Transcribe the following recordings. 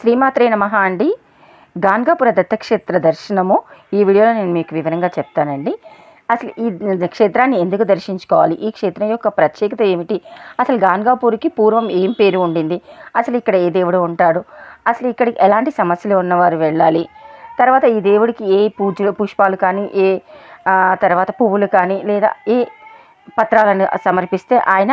శ్రీమాత్రే నమ అండి. గాన్గాపుర దత్తక్షేత్ర దర్శనము. ఈ వీడియోలో నేను మీకు వివరంగా చెప్తానండి. అసలు ఈ క్షేత్రాన్ని ఎందుకు దర్శించుకోవాలి? ఈ క్షేత్రం యొక్క ప్రత్యేకత ఏమిటి? అసలు గాన్గాపూర్కి పూర్వం ఏం పేరు ఉండింది? అసలు ఇక్కడ ఏ దేవుడు ఉంటాడు? అసలు ఇక్కడికి ఎలాంటి సమస్యలు ఉన్నవారు వెళ్ళాలి? తర్వాత ఈ దేవుడికి ఏ పూజలు పుష్పాలు కానీ ఏ తర్వాత పువ్వులు కానీ లేదా ఏ పత్రాలను సమర్పిస్తే ఆయన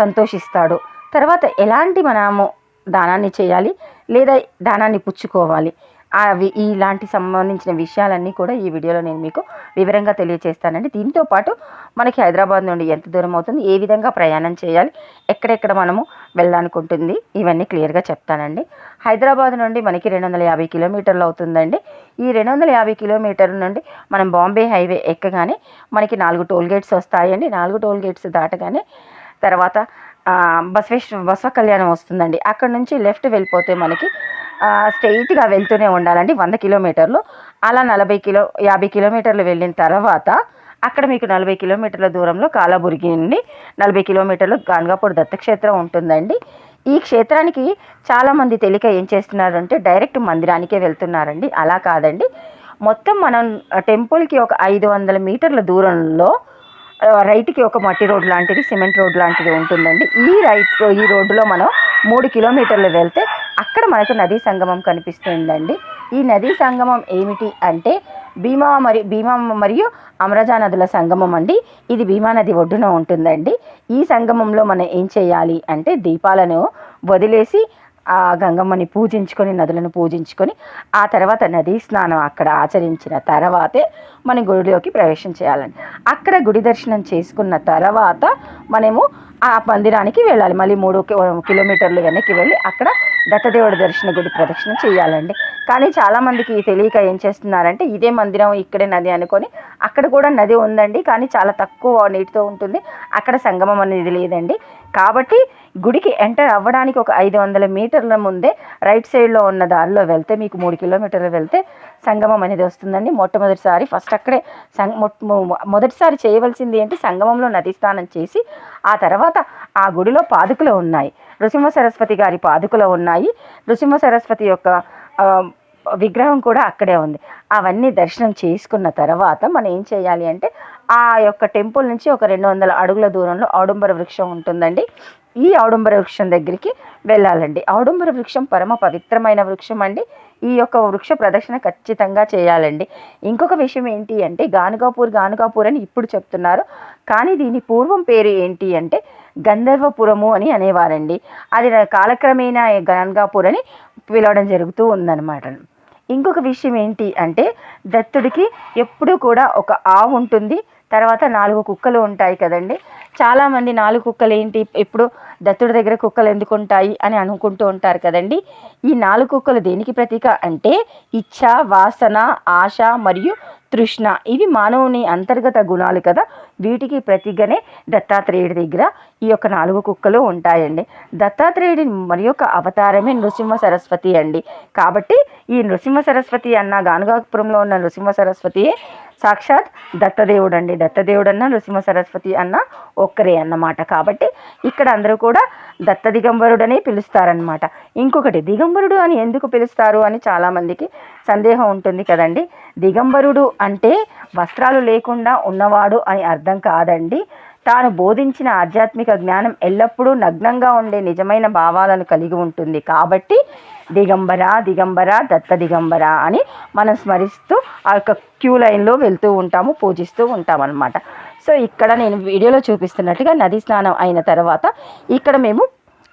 సంతోషిస్తాడు? తర్వాత ఎలాంటి మనము దానాన్ని చేయాలి లేదా దానాన్ని పుచ్చుకోవాలి. అవి ఇలాంటి సంబంధించిన విషయాలన్నీ కూడా ఈ వీడియోలో నేను మీకు వివరంగా తెలియజేస్తానండి దీంతో పాటు మనకి హైదరాబాద్ నుండి ఎంత దూరం అవుతుంది ఏ విధంగా ప్రయాణం చేయాలి ఎక్కడెక్కడ మనము వెళ్ళాలనుకుంటుంది ఇవన్నీ క్లియర్గా చెప్తానండి. హైదరాబాద్ నుండి మనకి రెండు వందల యాభై కిలోమీటర్లు అవుతుందండి. ఈ రెండు వందల యాభై కిలోమీటర్ల నుండి మనం బాంబే హైవే ఎక్కగానే మనకి నాలుగు టోల్ గేట్స్ వస్తాయండి. నాలుగు టోల్ గేట్స్ దాటగానే తర్వాత ఆ, బసవేశ్వర బసవ కళ్యాణం వస్తుందండి. అక్కడ నుంచి లెఫ్ట్ వెళ్ళిపోతే మనకి స్ట్రెయిట్గా వెళ్తూనే ఉండాలండి వంద కిలోమీటర్లు. అలా నలభై కిలో యాభై కిలోమీటర్లు వెళ్ళిన తర్వాత అక్కడ మీకు నలభై కిలోమీటర్ల దూరంలో కాలాబురికి నుండి నలభై కిలోమీటర్లు గాన్గాపూర్ దత్తక్షేత్రం ఉంటుందండి. ఈ క్షేత్రానికి చాలామంది తెలియక ఏం చేస్తున్నారంటే డైరెక్ట్ మందిరానికే వెళ్తున్నారండి. అలా కాదండి. మొత్తం మనం టెంపుల్కి ఒక ఐదు వందల మీటర్ల దూరంలో రైట్కి ఒక మట్టి రోడ్ లాంటిది సిమెంట్ రోడ్ లాంటిది ఉంటుందండి. ఈ రైట్ ఈ రోడ్డులో మనం మూడు కిలోమీటర్లు వెళ్తే అక్కడ మనకు నదీ సంగమం కనిపిస్తుందండి. ఈ నదీ సంగమం ఏమిటి అంటే భీమా మరి భీమా మరియు అమరజా నదుల సంగమం అండి. ఇది భీమా నది ఒడ్డున ఉంటుందండి. ఈ సంగమంలో మనం ఏం చేయాలి అంటే దీపాలను వదిలేసి ఆ గంగమ్మని పూజించుకొని నదులను పూజించుకొని ఆ తర్వాత నదీ స్నానం అక్కడ ఆచరించిన తర్వాతే మన గుడిలోకి ప్రవేశం చేయాలండి. అక్కడ గుడి దర్శనం చేసుకున్న తర్వాత మనము ఆ మందిరానికి వెళ్ళాలి. మళ్ళీ మూడు కిలోమీటర్లు వెనక్కి వెళ్ళి అక్కడ దత్తదేవుడి దర్శన గుడి ప్రదక్షిణ చేయాలండి. కానీ చాలామందికి తెలియక ఏం చేస్తున్నారంటే ఇదే మందిరం ఇక్కడే నది అనుకొని అక్కడ కూడా నది ఉందండి. కానీ చాలా తక్కువ నీటితో ఉంటుంది. అక్కడ సంగమం అనేది లేదండి. కాబట్టి గుడికి ఎంటర్ అవ్వడానికి ఒక ఐదు వందల మీటర్ల ముందే రైట్ సైడ్లో ఉన్న దారిలో వెళ్తే మీకు మూడు కిలోమీటర్లు వెళ్తే సంగమం అనేది వస్తుందండి. మొట్టమొదటిసారి ఫస్ట్ అక్కడే సం మొదటిసారి చేయవలసింది ఏంటి? సంగమంలో నది స్నానం చేసి ఆ తర్వాత ఆ గుడిలో పాదుకలు ఉన్నాయి. నృసింహ సరస్వతి గారి పాదుకలు ఉన్నాయి. నృసింహ సరస్వతి యొక్క విగ్రహం కూడా అక్కడే ఉంది. అవన్నీ దర్శనం చేసుకున్న తర్వాత మనం ఏం చేయాలి అంటే ఆ యొక్క టెంపుల్ నుంచి ఒక రెండు వందల అడుగుల దూరంలో ఆడంబర వృక్షం ఉంటుందండి. ఈ ఆడంబర వృక్షం దగ్గరికి వెళ్ళాలండి. ఆడంబర వృక్షం పరమ పవిత్రమైన వృక్షం అండి. ఈ యొక్క వృక్ష ప్రదక్షిణ ఖచ్చితంగా చేయాలండి. ఇంకొక విషయం ఏంటి అంటే గానుగాపూర్ గానుగాపూర్ అని ఇప్పుడు చెప్తున్నారు. కానీ దీని పూర్వం పేరు ఏంటి అంటే గంధర్వపురము అని అనేవారండి. అది కాలక్రమేణా గానుగాపూర్ అని పిలవడం జరుగుతూ ఉందన్నమాట. ఇంకొక విషయం ఏంటి అంటే దత్తుడికి ఎప్పుడూ కూడా ఒక ఆవు ఉంటుంది. తర్వాత నాలుగు కుక్కలు ఉంటాయి కదండి. చాలామంది నాలుగు కుక్కలు ఏంటి ఎప్పుడు దత్తుడి దగ్గర కుక్కలు ఎందుకు ఉంటాయి అని అనుకుంటూ ఉంటారు కదండి. ఈ నాలుగు కుక్కలు దేనికి ప్రతీక? అంటే ఇచ్ఛ వాసన ఆశ మరియు తృష్ణ. ఇవి మానవుని అంతర్గత గుణాలు కదా. వీటికి ప్రతిగానే దత్తాత్రేయుడి దగ్గర ఈ యొక్క నాలుగు కుక్కలు ఉంటాయండి. దత్తాత్రేయుడి మరి యొక్క అవతారమే నృసింహ సరస్వతి అండి. కాబట్టి ఈ నృసింహ సరస్వతి అన్న గానుగాపురంలో ఉన్న నృసింహ సరస్వతియే సాక్షాత్ దత్తదేవుడు అండి దత్తదేవుడు అన్న నృసింహ సరస్వతి అన్న ఒక్కరే అన్నమాట. కాబట్టి ఇక్కడ అందరూ కూడా దత్త దిగంబరుడనే పిలుస్తారనమాట ఇంకొకటి దిగంబరుడు అని ఎందుకు పిలుస్తారు అని చాలామందికి సందేహం ఉంటుంది కదండి. దిగంబరుడు అంటే వస్త్రాలు లేకుండా ఉన్నవాడు అని అర్థం కాదండి. తాను బోధించిన ఆధ్యాత్మిక జ్ఞానం ఎల్లప్పుడూ నగ్నంగా ఉండే నిజమైన భావాలను కలిగి ఉంటుంది. కాబట్టి దిగంబర దిగంబర దత్త దిగంబర అని మనం స్మరిస్తూ ఆ యొక్క క్యూ లైన్లో వెళ్తూ ఉంటాము పూజిస్తూ ఉంటాం అనమాట సో ఇక్కడ నేను వీడియోలో చూపిస్తున్నట్టుగా నది స్నానం అయిన తర్వాత ఇక్కడ మేము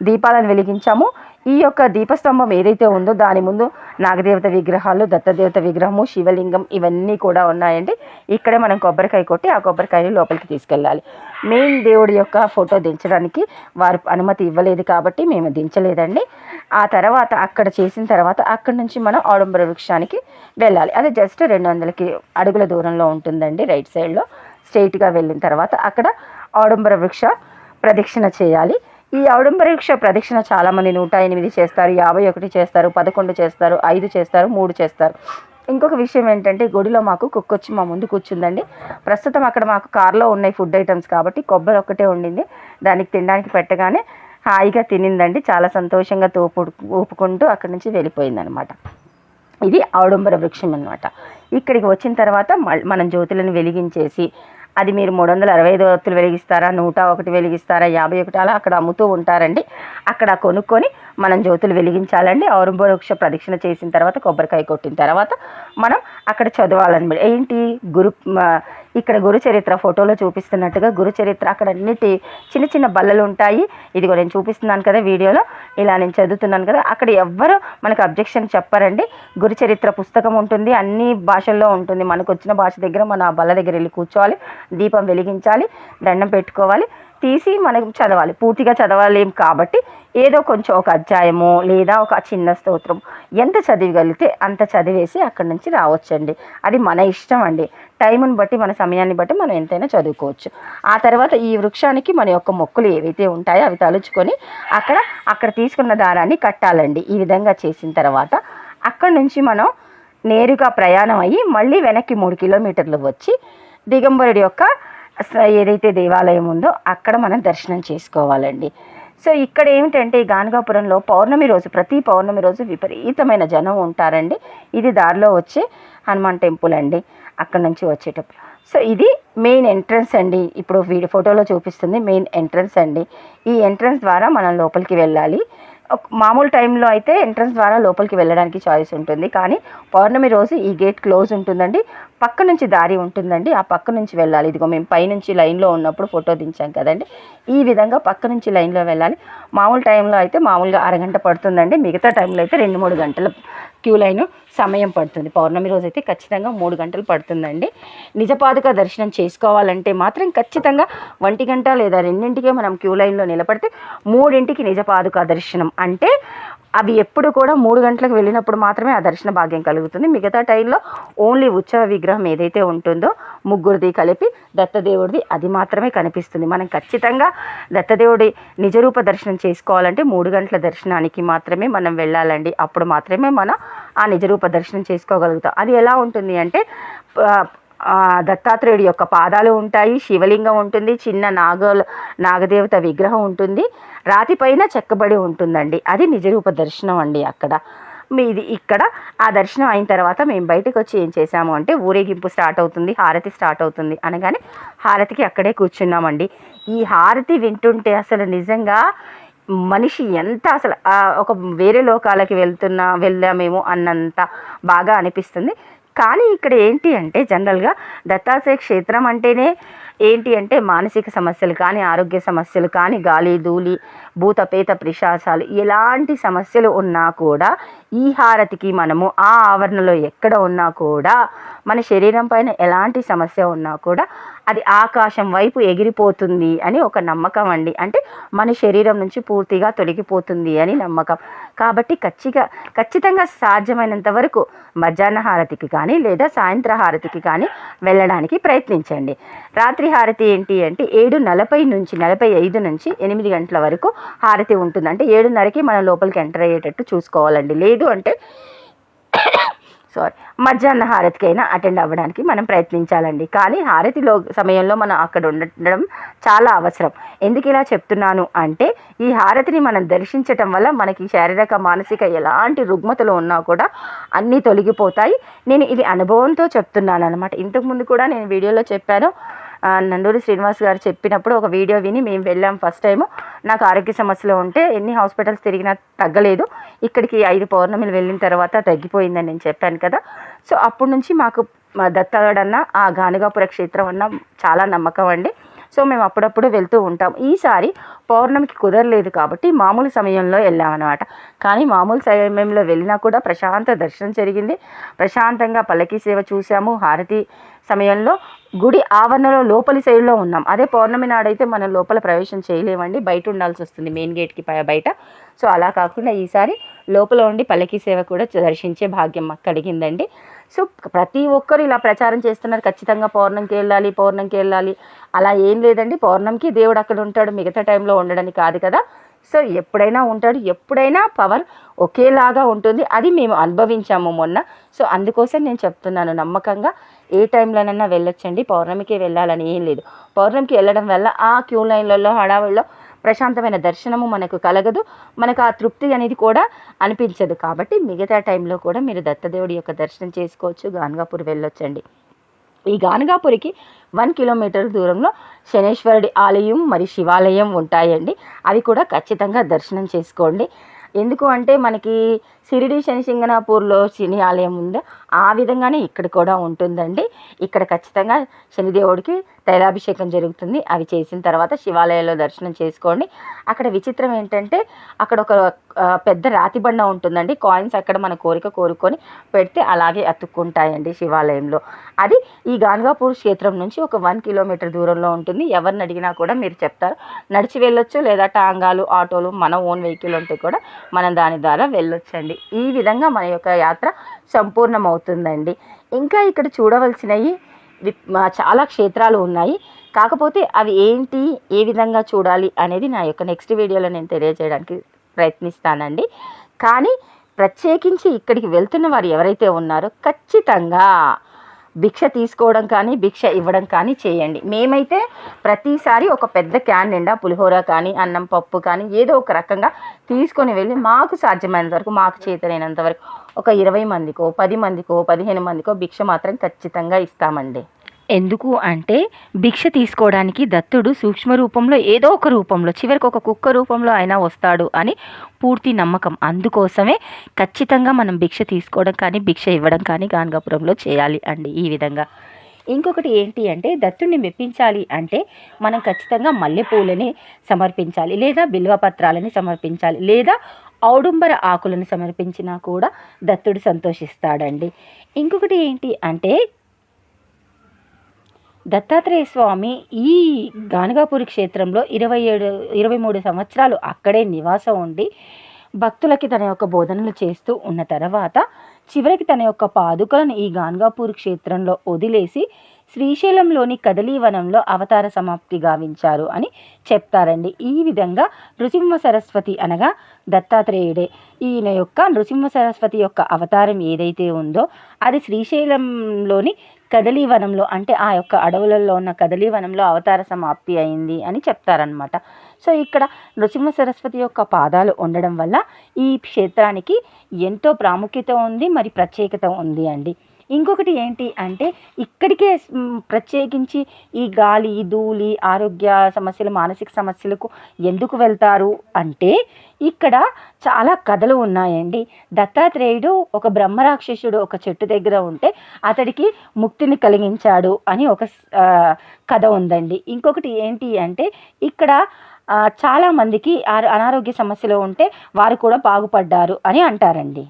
దీపాలను వెలిగించాము. ఈ యొక్క దీపస్తంభం ఏదైతే ఉందో దాని ముందు నాగదేవత విగ్రహాలు దత్తదేవత విగ్రహము శివలింగం ఇవన్నీ కూడా ఉన్నాయండి. ఇక్కడే మనం కొబ్బరికాయ కొట్టి ఆ కొబ్బరికాయని లోపలికి తీసుకెళ్ళాలి. మెయిన్ దేవుడి యొక్క ఫోటో దించడానికి వారు అనుమతి ఇవ్వలేదు కాబట్టి మేము దించలేదండి. ఆ తర్వాత అక్కడ చేసిన తర్వాత అక్కడ నుంచి మనం ఆడంబర వృక్షానికి వెళ్ళాలి. అది జస్ట్ రెండు వందలకి అడుగుల దూరంలో ఉంటుందండి రైట్ సైడ్లో. స్ట్రైట్గా వెళ్ళిన తర్వాత అక్కడ ఆడంబర వృక్ష ప్రదక్షిణ చేయాలి. ఈ ఔడంబర వృక్ష ప్రదక్షిణ చాలామంది నూట ఎనిమిది చేస్తారు యాభై ఒకటి చేస్తారు పదకొండు చేస్తారు ఐదు చేస్తారు మూడు చేస్తారు. ఇంకొక విషయం ఏంటంటే గుడిలో మాకు కుక్క వచ్చి మా ముందు కూర్చుందండి. ప్రస్తుతం అక్కడ మాకు కార్లో ఉన్నాయి ఫుడ్ ఐటమ్స్ కాబట్టి కొబ్బరి ఒక్కటే ఉండింది. దానికి తినడానికి పెట్టగానే హాయిగా తినిందండి. చాలా సంతోషంగా తోపు ఊపుకుంటూ అక్కడి నుంచి వెళ్ళిపోయిందనమాట. ఇది ఆడంబర వృక్షం అనమాట ఇక్కడికి వచ్చిన తర్వాత మనం జ్యోతులను వెలిగించేసి అది మీరు మూడు వందల అరవై ఐదు ఒత్తులు వెలిగిస్తారా? నూట ఒకటి వెలిగిస్తారా? యాభై ఒకటి అలా అక్కడ అమ్ముతూ ఉంటారండి. అక్కడ కొనుక్కొని మనం జ్యోతులు వెలిగించాలండి. ఔరంబ వృక్ష ప్రదక్షిణ చేసిన తర్వాత కొబ్బరికాయ కొట్టిన తర్వాత మనం అక్కడ చదవాలన్నమాట. ఏంటి? గురు ఇక్కడ గురు చరిత్ర ఫోటోలో చూపిస్తున్నట్టుగా గురు చరిత్ర అక్కడ అన్నిటి చిన్న చిన్న బల్లలు ఉంటాయి. ఇదిగో నేను చూపిస్తున్నాను కదా వీడియోలో. ఇలా నేను చదువుతున్నాను కదా. అక్కడ ఎవ్వరు మనకు అబ్జెక్షన్ చెప్పారండి. గురు చరిత్ర పుస్తకం ఉంటుంది. అన్ని భాషల్లో ఉంటుంది. మనకు వచ్చిన భాష దగ్గర మన బల్ల దగ్గర వెళ్ళి కూర్చోవాలి. దీపం వెలిగించాలి. దండం పెట్టుకోవాలి. తీసి మనకు చదవాలి. పూర్తిగా చదవలేం కాబట్టి ఏదో కొంచెం ఒక అధ్యాయము లేదా ఒక చిన్న స్తోత్రం. ఎంత చదివగలిగితే అంత చదివేసి అక్కడి నుంచి రావచ్చండి. అది మన ఇష్టం అండి. టైంని బట్టి మన సమయాన్ని బట్టి మనం ఎంతైనా చదువుకోవచ్చు. ఆ తర్వాత ఈ వృక్షానికి మన యొక్క మొక్కులు ఏవైతే ఉంటాయో అవి తలుచుకొని అక్కడ అక్కడ తీసుకున్న దారాన్ని కట్టాలండి. ఈ విధంగా చేసిన తర్వాత అక్కడి నుంచి మనం నేరుగా ప్రయాణం అయ్యి మళ్ళీ వెనక్కి మూడు కిలోమీటర్లు వచ్చి దిగంబరుడి యొక్క ఏదైతే దేవాలయం ఉందో అక్కడ మనం దర్శనం చేసుకోవాలండి. సో ఇక్కడ ఏమిటంటే ఈ గానగాపురంలో పౌర్ణమి రోజు ప్రతి పౌర్ణమి రోజు విపరీతమైన జనం ఉంటారండి. ఇది దారిలో వచ్చే హనుమాన్ టెంపుల్ అండి. అక్కడ నుంచి వచ్చేటప్పుడు. సో ఇది మెయిన్ ఎంట్రన్స్ అండి. ఇప్పుడు వీడియో ఫోటోలో చూపిస్తుంది మెయిన్ ఎంట్రన్స్ అండి. ఈ ఎంట్రన్స్ ద్వారా మనం లోపలికి వెళ్ళాలి. ఒక- మామూలు టైంలో అయితే ఎంట్రన్స్ ద్వారా లోపలికి వెళ్ళడానికి చాయిస్ ఉంటుంది. కానీ పౌర్ణమి రోజు ఈ గేట్ క్లోజ్ ఉంటుందండి. పక్క నుంచి దారి ఉంటుందండి. ఆ పక్క నుంచి వెళ్ళాలి. ఇదిగో మేము పైనుంచి లైన్లో ఉన్నప్పుడు ఫోటో దించాం కదండి. ఈ విధంగా పక్క నుంచి లైన్లో వెళ్ళాలి. మామూలు టైంలో అయితే మామూలుగా అరగంట పడుతుందండి. మిగతా టైంలో అయితే రెండు మూడు గంటల క్యూ లైన్ సమయం పడుతుంది. పౌర్ణమి రోజు అయితే ఖచ్చితంగా మూడు గంటలు పడుతుందండి. నిజపాదుక దర్శనం చేసుకోవాలంటే మాత్రం ఖచ్చితంగా ఒంటి గంట లేదా రెండింటికే మనం క్యూ లైన్లో నిలబడితే మూడింటికి నిజపాదుక దర్శనం. అంటే అవి ఎప్పుడు కూడా మూడు గంటలకు వెళ్ళినప్పుడు మాత్రమే ఆ దర్శన భాగ్యం కలుగుతుంది. మిగతా టైంలో ఓన్లీ ఉత్సవ విగ్రహం విగ్రహం ఏదైతే ఉంటుందో ముగ్గురిది కలిపి దత్తదేవుడిది అది మాత్రమే కనిపిస్తుంది. మనం ఖచ్చితంగా దత్తదేవుడి నిజరూప దర్శనం చేసుకోవాలంటే మూడు గంటల దర్శనానికి మాత్రమే మనం వెళ్ళాలండి. అప్పుడు మాత్రమే మనం ఆ నిజరూప దర్శనం చేసుకోగలుగుతాం. అది ఎలా ఉంటుంది అంటే దత్తాత్రేయుడి యొక్క పాదాలు ఉంటాయి శివలింగం ఉంటుంది చిన్న నాగ నాగదేవత విగ్రహం ఉంటుంది రాతిపైన చెక్కబడి ఉంటుందండి. అది నిజరూప దర్శనం అండి అక్కడ. మీది ఇక్కడ. ఆ దర్శనం అయిన తర్వాత మేము బయటకు వచ్చి ఏం చేసాము అంటే ఊరేగింపు స్టార్ట్ అవుతుంది హారతి స్టార్ట్ అవుతుంది అనగానే హారతికి అక్కడే కూర్చున్నామండి. ఈ హారతి వింటుంటే అసలు నిజంగా మనిషి ఎంత అసలు ఒక వేరే లోకాలకి వెళ్తున్నా వెళ్ళామేమో అన్నంత బాగా అనిపిస్తుంది. కానీ ఇక్కడ ఏంటి అంటే జనరల్గా దత్తాత్రేయ క్షేత్రం అంటేనే ఏంటి అంటే మానసిక సమస్యలు కానీ ఆరోగ్య సమస్యలు కానీ గాలి ధూళి భూతపేత పిశాచాలు ఎలాంటి సమస్యలు ఉన్నా కూడా ఈ హారతికి మనము ఆ ఆవరణలో ఎక్కడ ఉన్నా కూడా మన శరీరం పైన ఎలాంటి సమస్య ఉన్నా కూడా అది ఆకాశం వైపు ఎగిరిపోతుంది అని ఒక నమ్మకం అండి. అంటే మన శరీరం నుంచి పూర్తిగా తొలగిపోతుంది అని నమ్మకం. కాబట్టి ఖచ్చిగా ఖచ్చితంగా సాధ్యమైనంత వరకు మధ్యాహ్న హారతికి కానీ లేదా సాయంత్ర హారతికి కానీ వెళ్ళడానికి ప్రయత్నించండి. రాత్రి హారతి ఏంటి అంటే ఏడు నలభై నుంచి నలభై ఐదు నుంచి ఎనిమిది గంటల వరకు హారతి ఉంటుంది అంటే ఏడున్నరకి మనం లోపలికి ఎంటర్ అయ్యేటట్టు చూసుకోవాలండి. లేదు అంటే సారీ మధ్యాహ్న హారతికైనా అటెండ్ అవ్వడానికి మనం ప్రయత్నించాలండి. కానీ హారతిలో సమయంలో మనం అక్కడ ఉండడం చాలా అవసరం. ఎందుకు ఇలా చెప్తున్నాను అంటే ఈ హారతిని మనం దర్శించటం వల్ల మనకి శారీరక మానసిక ఎలాంటి రుగ్మతలు ఉన్నా కూడా అన్నీ తొలగిపోతాయి. నేను ఇది అనుభవంతో చెప్తున్నాను అనమాట ఇంతకుముందు కూడా నేను వీడియోలో చెప్పాను. నండూరి శ్రీనివాస్ గారు చెప్పినప్పుడు ఒక వీడియో విని మేము వెళ్ళాం ఫస్ట్ టైము. నాకు ఆరోగ్య సమస్యలు ఉంటే ఎన్ని హాస్పిటల్స్ తిరిగినా తగ్గలేదు. ఇక్కడికి ఐదు పౌర్ణమిలు వెళ్ళిన తర్వాత తగ్గిపోయిందని నేను చెప్పాను కదా. సో అప్పటి నుంచి మాకు మా దత్తగడన్న ఆ గానుగాపుర క్షేత్రం అన్న చాలా నమ్మకం అండి. సో మేము అప్పుడప్పుడు వెళ్తూ ఉంటాం. ఈసారి పౌర్ణమికి కుదరలేదు కాబట్టి మామూలు సమయంలో వెళ్ళామన్నమాట. కానీ మామూలు సమయంలో వెళ్ళినా కూడా ప్రశాంత దర్శనం జరిగింది. ప్రశాంతంగా పల్లకి సేవ చూసాము హారతి సమయంలో గుడి ఆవరణలో లోపలి సైడ్లో ఉన్నాం. అదే పౌర్ణమి నాడైతే మనం లోపల ప్రవేశం చేయలేమండి. బయట ఉండాల్సి వస్తుంది మెయిన్ గేట్కి బయట. సో అలా కాకుండా ఈసారి లోపల ఉండి పల్లకి సేవ కూడా దర్శించే భాగ్యం మాకు కలిగిందండి. సో ప్రతి ఒక్కరు ఇలా ప్రచారం చేస్తున్నారు. ఖచ్చితంగా పౌర్ణంకి వెళ్ళాలి పౌర్ణంకి వెళ్ళాలి. అలా ఏం లేదండి. పౌర్ణమికి దేవుడు అక్కడ ఉంటాడు. మిగతా టైంలో ఉండడానికి కాదు కదా. సో ఎప్పుడైనా ఉంటాడు. ఎప్పుడైనా పవర్ ఒకేలాగా ఉంటుంది. అది మేము అనుభవించాము మొన్న. సో అందుకోసం నేను చెప్తున్నాను నమ్మకంగా. ఏ టైంలోనైనా వెళ్ళొచ్చండి. పౌర్ణమికి వెళ్ళాలని ఏం లేదు. పౌర్ణమికి వెళ్ళడం వల్ల ఆ క్యూ లైన్లలో హడావిడిలో ప్రశాంతమైన దర్శనము మనకు కలగదు. మనకు ఆ తృప్తి అనేది కూడా అనిపించదు. కాబట్టి మిగతా టైంలో కూడా మీరు దత్తదేవుడి యొక్క దర్శనం చేసుకోవచ్చు. గాన్గాపూర్ వెళ్ళొచ్చండి. ఈ గానగాపురికి వన్ కిలోమీటర్ దూరంలో శనేశ్వరుడి ఆలయం మరి శివాలయం ఉంటాయండి. అవి కూడా ఖచ్చితంగా దర్శనం చేసుకోండి. ఎందుకు అంటే మనకి షిరిడి శనిసింగనాపూర్లో శని ఆలయం ఉంది ఆ విధంగానే ఇక్కడ కూడా ఉంటుందండి. ఇక్కడ ఖచ్చితంగా శనిదేవుడికి తైలాభిషేకం జరుగుతుంది. అవి చేసిన తర్వాత శివాలయంలో దర్శనం చేసుకోండి. అక్కడ విచిత్రం ఏంటంటే అక్కడ ఒక పెద్ద రాతి బండ ఉంటుందండి. కాయిన్స్ అక్కడ మన కోరిక కోరుకొని పెడితే అలాగే అతుక్కుంటాయండి శివాలయంలో. అది ఈ గాన్గాపూర్ క్షేత్రం నుంచి ఒక వన్ కిలోమీటర్ దూరంలో ఉంటుంది. ఎవరిని అడిగినా కూడా మీరు చెప్తారు. నడిచి వెళ్ళొచ్చు లేదా టాంగాలు ఆటోలు మన ఓన్ వెహికల్ ఉంటే కూడా మనం దాని ద్వారా వెళ్ళొచ్చండి. ఈ విధంగా మన యొక్క యాత్ర సంపూర్ణమవుతుందండి. ఇంకా ఇక్కడ చూడవలసినవి చాలా క్షేత్రాలు ఉన్నాయి. కాకపోతే అవి ఏంటి ఏ విధంగా చూడాలి అనేది నా యొక్క నెక్స్ట్ వీడియోలో నేను తెలియజేయడానికి ప్రయత్నిస్తానండి. కానీ ప్రత్యేకించి ఇక్కడికి వెళ్తున్న వారు ఎవరైతే ఉన్నారో ఖచ్చితంగా భిక్ష తీసుకోవడం కానీ భిక్ష ఇవ్వడం కానీ చేయండి. మేమైతే ప్రతిసారి ఒక పెద్ద క్యాన్ నిండా పులిహోర కానీ అన్నం పప్పు కానీ ఏదో ఒక రకంగా తీసుకొని వెళ్ళి మాకు సాధ్యమైనంత వరకు మాకు చేతనైనంత వరకు ఒక ఇరవై మందికో పది మందికో పదిహేను మందికో భిక్ష మాత్రం ఖచ్చితంగా ఇస్తామండి. ఎందుకు అంటే భిక్ష తీసుకోవడానికి దత్తుడు సూక్ష్మ రూపంలో ఏదో ఒక రూపంలో చివరికి ఒక కుక్క రూపంలో అయినా వస్తాడు అని పూర్తి నమ్మకం. అందుకోసమే ఖచ్చితంగా మనం భిక్ష తీసుకోవడం కానీ భిక్ష ఇవ్వడం కానీ గానగాపురంలో చేయాలి అండి ఈ విధంగా. ఇంకొకటి ఏంటి అంటే దత్తుడిని మెప్పించాలి అంటే మనం ఖచ్చితంగా మల్లెపూలని సమర్పించాలి లేదా బిల్వపత్రాలని సమర్పించాలి లేదా ఔడుంబర ఆకులను సమర్పించినా కూడా దత్తుడు సంతోషిస్తాడండి. ఇంకొకటి ఏంటి అంటే దత్తాత్రేయ స్వామి ఈ గానగాపురి క్షేత్రంలో ఇరవై ఏడు ఇరవై మూడు సంవత్సరాలు అక్కడే నివాసం ఉండి భక్తులకి తన యొక్క బోధనలు చేస్తూ ఉన్న తర్వాత చివరికి తన యొక్క పాదుకలను ఈ గాన్గాపూర్ క్షేత్రంలో వదిలేసి శ్రీశైలంలోని కదలీవనంలో అవతార సమాప్తి గావించారు అని చెప్తారండి. ఈ విధంగా నృసింహ సరస్వతి అనగా దత్తాత్రేయుడే. ఈయన యొక్క నృసింహ సరస్వతి యొక్క అవతారం ఏదైతే ఉందో అది శ్రీశైలంలోని కదలీవనంలో అంటే ఆ యొక్క అడవులలో ఉన్న కదలీవనంలో అవతార సమాప్తి అయింది అని చెప్తారనమాట సో ఇక్కడ నృసింహ సరస్వతి యొక్క పాదాలు ఉండడం వల్ల ఈ క్షేత్రానికి ఎంతో ప్రాముఖ్యత ఉంది మరి ప్రత్యేకత ఉంది అండి. ఇంకొకటి ఏంటి అంటే ఇక్కడికే ప్రత్యేకించి ఈ గాలి ధూళి ఆరోగ్య సమస్యలు మానసిక సమస్యలకు ఎందుకు వెళ్తారు అంటే ఇక్కడ చాలా కథలు ఉన్నాయండి. దత్తాత్రేయుడు ఒక బ్రహ్మరాక్షసుడు ఒక చెట్టు దగ్గర ఉంటే అతడికి ముక్తిని కలిగించాడు అని ఒక కథ ఉందండి. ఇంకొకటి ఏంటి అంటే ఇక్కడ చాలామందికి అనారోగ్య సమస్యలు ఉంటే వారు కూడా బాగుపడ్డారు అని అంటారండి.